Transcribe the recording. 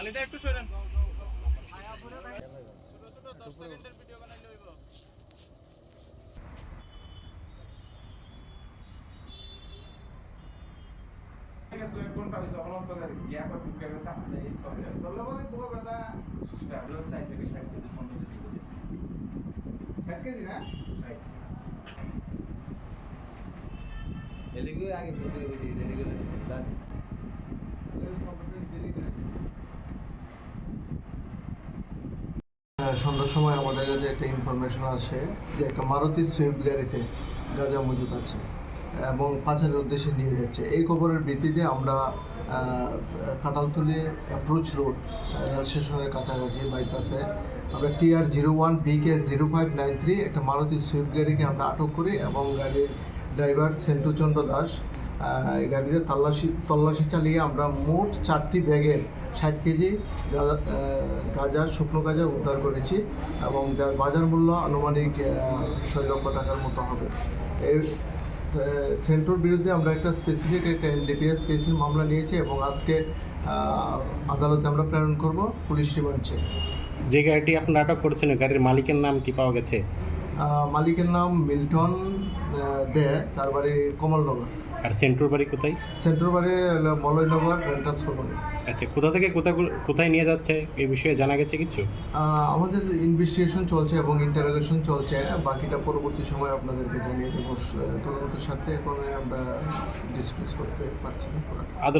মালিটা একটু সরেন। ছোট ছোট দশ সেকেন্ডের ভিডিও বানাইলে হইব এলিগো আগে ফোন করে বলি এলিগো দান সন্ধ্যার সময় আমাদের কাছে একটা ইনফরমেশন আসে যে একটা মারুতি সুইফট গাড়িতে গাঁজা মজুদ আছে এবং পাচারের উদ্দেশ্যে নিয়ে যাচ্ছে। এই খবরের ভিত্তিতে আমরা আহ, কাঁঠালতলি অ্যাপ্রোচ রোড রেল স্টেশনের কাছাকাছি বাইপাসে আমরা TR zero one BK zero five nine three একটা মারুতি সুইফট গাড়িকে আমরা আটক করি এবং গাড়ির ড্রাইভার সেন্টুচন্দ্র দাস এই গাড়িতে তল্লাশি তল্লাশি চালিয়ে আমরা মোট চারটি ব্যাগে ষাট কেজি গাঁজা গাঁজা শুকনো গাঁজা উদ্ধার করেছি এবং যার বাজার মূল্য আনুমানিক ছয় লক্ষ টাকার মতো হবে। এই সেন্ট্রোর বিরুদ্ধে আমরা একটা স্পেসিফিক একটা এনডিপিএস কেসের মামলা নিয়েছি এবং আজকে আদালতে আমরা প্রেরণ করব পুলিশ রিমান্ডে যে গাড়িটি আপনি আটক করেছেন গাড়ির মালিকের নাম কি পাওয়া গেছে? মালিকের নাম মিল্টন দে তার বাড়ি কমলনগর। আর সেন্ট্রোর বাড়ি কোথায়? সেন্ট্রোর বাড়ি মলয় মলয়নগর রেন্টাস কোম্পানি আচ্ছা কোথা থেকে কোথা কোথায় নিয়ে যাচ্ছে? এই বিষয়ে জানা গেছে কিছু? আমাদের ইনভেস্টিগেশন চলছে এবং ইন্টারোগেশন চলছে। বাকিটা পরবর্তী সময় আপনাদেরকে জানিয়ে দেবো। তদন্তের সাথে এখন আমরা ডিসকাস করতে পারছি না। আদালত